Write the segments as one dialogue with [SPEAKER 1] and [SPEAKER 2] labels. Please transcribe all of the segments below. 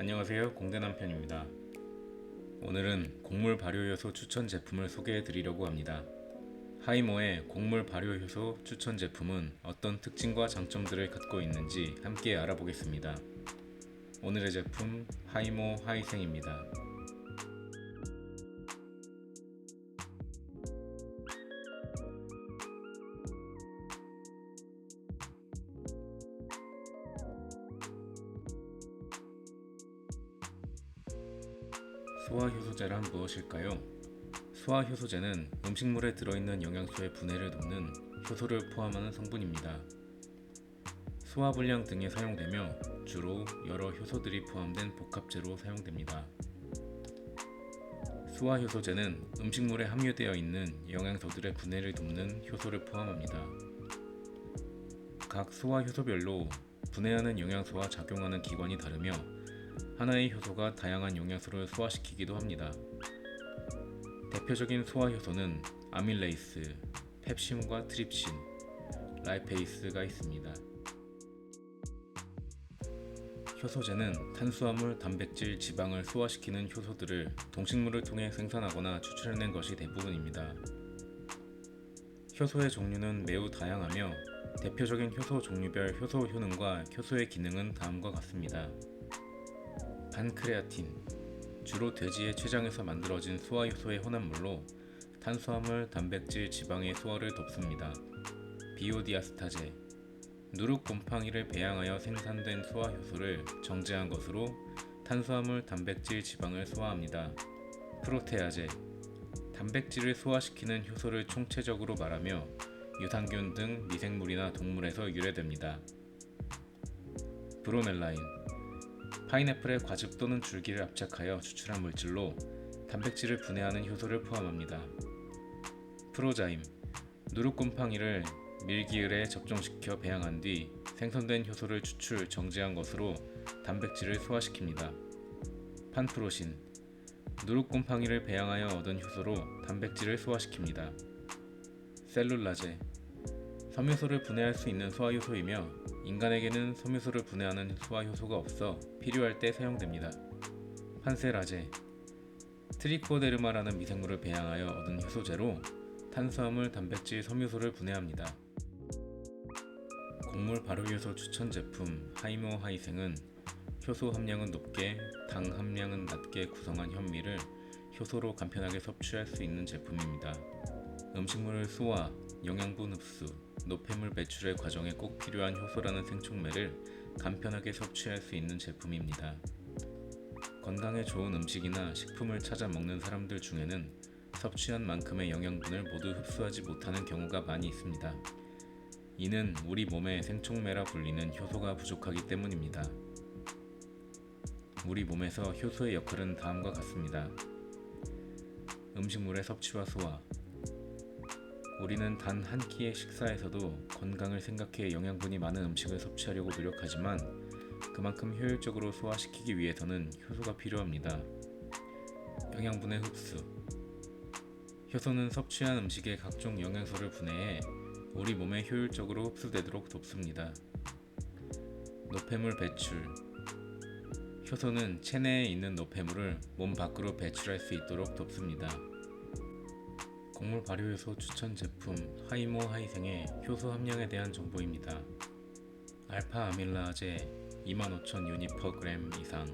[SPEAKER 1] 안녕하세요. 공대남편입니다. 오늘은 곡물 발효효소 추천 제품을 소개해 드리려고 합니다. 하이모의 곡물 발효효소 추천 제품은 어떤 특징과 장점들을 갖고 있는지 함께 알아보겠습니다. 오늘의 제품 하이모 하이생입니다 소화효소제란 무엇일까요? 소화효소제는 음식물에 들어있는 영양소의 분해를 돕는 효소를 포함하는 성분입니다. 소화불량 등에 사용되며 주로 여러 효소들이 포함된 복합제로 사용됩니다. 소화효소제는 음식물에 함유되어 있는 영양소들의 분해를 돕는 효소를 포함합니다. 각 소화효소별로 분해하는 영양소와 작용하는 기관이 다르며 하나의 효소가 다양한 영양소를 소화시키기도 합니다. 대표적인 소화 효소는 아밀레이스, 펩신과 트립신, 라이페이스가 있습니다. 효소제는 탄수화물, 단백질, 지방을 소화시키는 효소들을 동식물을 통해 생산하거나 추출해낸 것이 대부분입니다. 효소의 종류는 매우 다양하며 대표적인 효소 종류별 효소 효능과 효소의 기능은 다음과 같습니다. 반크레아틴 주로 돼지의 췌장에서 만들어진 소화효소의 혼합물로 탄수화물, 단백질, 지방의 소화를 돕습니다. 비오디아스타제 누룩 곰팡이를 배양하여 생산된 소화효소를 정제한 것으로 탄수화물, 단백질, 지방을 소화합니다. 프로테아제 단백질을 소화시키는 효소를 총체적으로 말하며 유산균 등 미생물이나 동물에서 유래됩니다. 브로멜라인 파인애플의 과즙 또는 줄기를 압착하여 추출한 물질로 단백질을 분해하는 효소를 포함합니다. 프로자임 누룩곰팡이를 밀기을에 접종시켜 배양한 뒤 생성된 효소를 추출 정제한 것으로 단백질을 소화시킵니다. 판프로신 누룩곰팡이를 배양하여 얻은 효소로 단백질을 소화시킵니다. 셀룰라제 섬유소를 분해할 수 있는 소화효소이며 인간에게는 섬유소를 분해하는 소화효소가 없어 필요할 때 사용됩니다. 판세라제 트리코데르마라는 미생물을 배양하여 얻은 효소제로 탄수화물, 단백질, 섬유소를 분해합니다. 곡물 발효효소 추천 제품 하이모 하이생은 효소 함량은 높게, 당 함량은 낮게 구성한 현미를 효소로 간편하게 섭취할 수 있는 제품입니다. 음식물 소화, 영양분 흡수, 노폐물 배출의 과정에 꼭 필요한 효소라는 생촉매를 간편하게 섭취할 수 있는 제품입니다. 건강에 좋은 음식이나 식품을 찾아 먹는 사람들 중에는 섭취한 만큼의 영양분을 모두 흡수하지 못하는 경우가 많이 있습니다. 이는 우리 몸의 생촉매라 불리는 효소가 부족하기 때문입니다. 우리 몸에서 효소의 역할은 다음과 같습니다. 음식물의 섭취와 소화, 우리는 단 한 끼의 식사에서도 건강을 생각해 영양분이 많은 음식을 섭취하려고 노력하지만 그만큼 효율적으로 소화시키기 위해서는 효소가 필요합니다. 영양분의 흡수 효소는 섭취한 음식의 각종 영양소를 분해해 우리 몸에 효율적으로 흡수되도록 돕습니다. 노폐물 배출 효소는 체내에 있는 노폐물을 몸 밖으로 배출할 수 있도록 돕습니다. 곡물 발효효소 추천 제품 하이모 하이생의 효소 함량에 대한 정보입니다. 알파 아밀라제 25,000 유닛 퍼 그램 이상,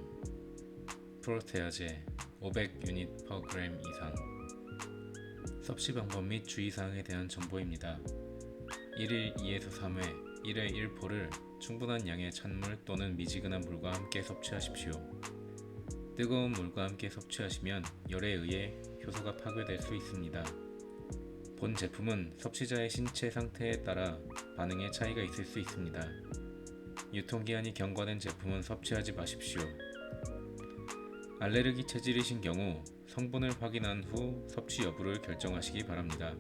[SPEAKER 1] 프로테아제 500 유닛 퍼 그램 이상. 섭취 방법 및 주의사항에 대한 정보입니다. 1일 2에서 3회, 1회 1포를 충분한 양의 찬물 또는 미지근한 물과 함께 섭취하십시오. 뜨거운 물과 함께 섭취하시면 열에 의해 효소가 파괴될 수 있습니다. 본 제품은 섭취자의 신체 상태에 따라 반응에 차이가 있을 수 있습니다. 유통기한이 경과된 제품은 섭취하지 마십시오. 알레르기 체질이신 경우 성분을 확인한 후 섭취 여부를 결정하시기 바랍니다.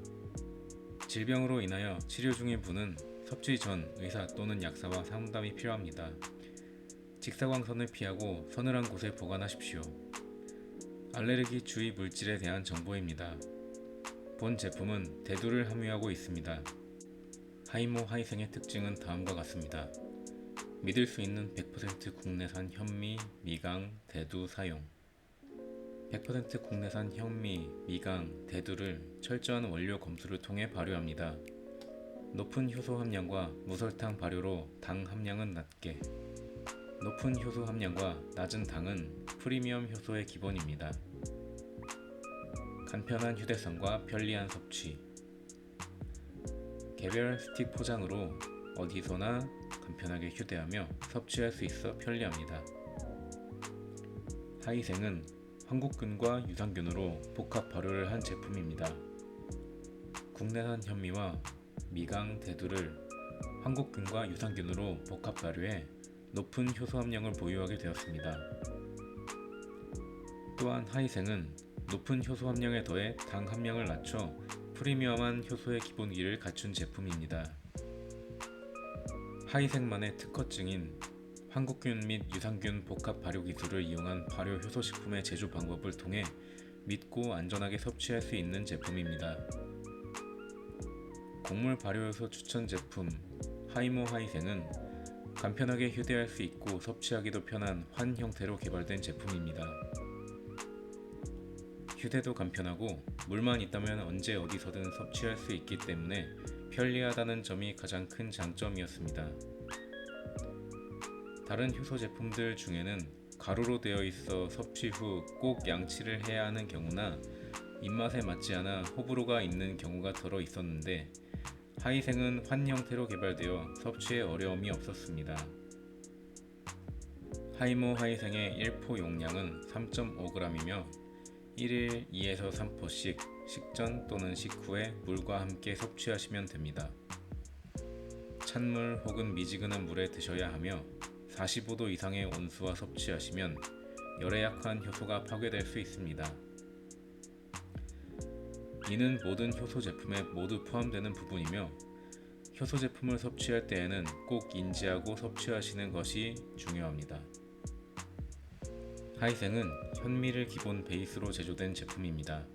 [SPEAKER 1] 질병으로 인하여 치료 중인 분은 섭취 전 의사 또는 약사와 상담이 필요합니다. 직사광선을 피하고 서늘한 곳에 보관하십시오. 알레르기 주의 물질에 대한 정보입니다. 본 제품은 대두를 함유하고 있습니다. 하이모 하이생의 특징은 다음과 같습니다. 믿을 수 있는 100% 국내산 현미, 미강, 대두 사용 100% 국내산 현미, 미강, 대두를 철저한 원료 검수를 통해 발효합니다. 높은 효소 함량과 무설탕 발효로 당 함량은 낮게 높은 효소 함량과 낮은 당은 프리미엄 효소의 기본입니다. 간편한 휴대성과 편리한 섭취 개별 스틱 포장으로 어디서나 간편하게 휴대하며 섭취할 수 있어 편리합니다. 하이생은 황국균과 유산균으로 복합 발효를 한 제품입니다. 국내산 현미와 미강 대두를 황국균과 유산균으로 복합 발효해 높은 효소 함량을 보유하게 되었습니다. 또한 하이생은 높은 효소 함량에 더해 당 함량을 낮춰 프리미엄한 효소의 기본기를 갖춘 제품입니다. 하이생만의 특허증인 한국균 및 유산균 복합 발효 기술을 이용한 발효 효소 식품의 제조 방법을 통해 믿고 안전하게 섭취할 수 있는 제품입니다. 곡물 발효 효소 추천 제품 하이모 하이생은 간편하게 휴대할 수 있고 섭취하기도 편한 환 형태로 개발된 제품입니다. 휴대도 간편하고 물만 있다면 언제 어디서든 섭취할 수 있기 때문에 편리하다는 점이 가장 큰 장점이었습니다. 다른 효소 제품들 중에는 가루로 되어 있어 섭취 후 꼭 양치를 해야 하는 경우나 입맛에 맞지 않아 호불호가 있는 경우가 더러 있었는데 하이생은 환 형태로 개발되어 섭취에 어려움이 없었습니다. 하이모 하이생의 1포 용량은 3.5g이며 1일 2에서 3포씩 식전 또는 식후에 물과 함께 섭취하시면 됩니다. 찬물 혹은 미지근한 물에 드셔야 하며 45도 이상의 온수와 섭취하시면 열에 약한 효소가 파괴될 수 있습니다. 이는 모든 효소 제품에 모두 포함되는 부분이며 효소 제품을 섭취할 때에는 꼭 인지하고 섭취하시는 것이 중요합니다. 하이생은 현미를 기본 베이스로 제조된 제품입니다.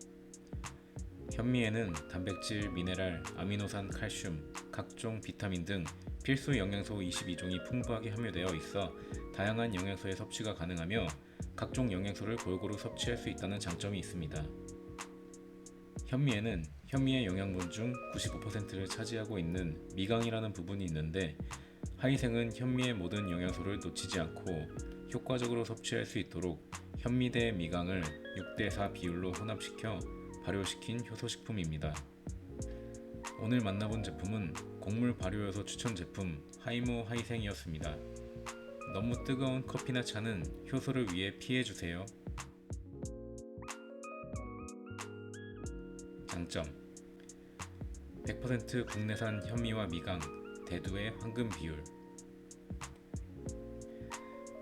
[SPEAKER 1] 현미에는 단백질, 미네랄, 아미노산, 칼슘, 각종 비타민 등 필수 영양소 22종이 풍부하게 함유되어 있어 다양한 영양소의 섭취가 가능하며 각종 영양소를 골고루 섭취할 수 있다는 장점이 있습니다. 현미에는 현미의 영양분 중 95%를 차지하고 있는 미강이라는 부분이 있는데 하이생은 현미의 모든 영양소를 놓치지 않고 효과적으로 섭취할 수 있도록 현미 대 미강을 6대4 비율로 혼합시켜 발효시킨 효소식품입니다. 오늘 만나본 제품은 곡물 발효효소 추천 제품 하이모 하이생이었습니다. 너무 뜨거운 커피나 차는 효소를 위해 피해주세요. 장점 100% 국내산 현미와 미강, 대두의 황금 비율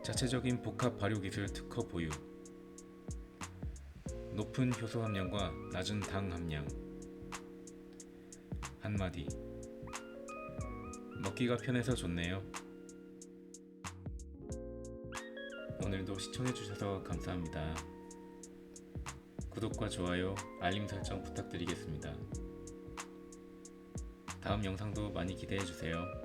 [SPEAKER 1] 자체적인 복합 발효 기술 특허 보유 높은 효소 함량과 낮은 당 함량 한마디 먹기가 편해서 좋네요. 오늘도 시청해주셔서 감사합니다. 구독과 좋아요, 알림 설정 부탁드리겠습니다. 다음 영상도 많이 기대해주세요.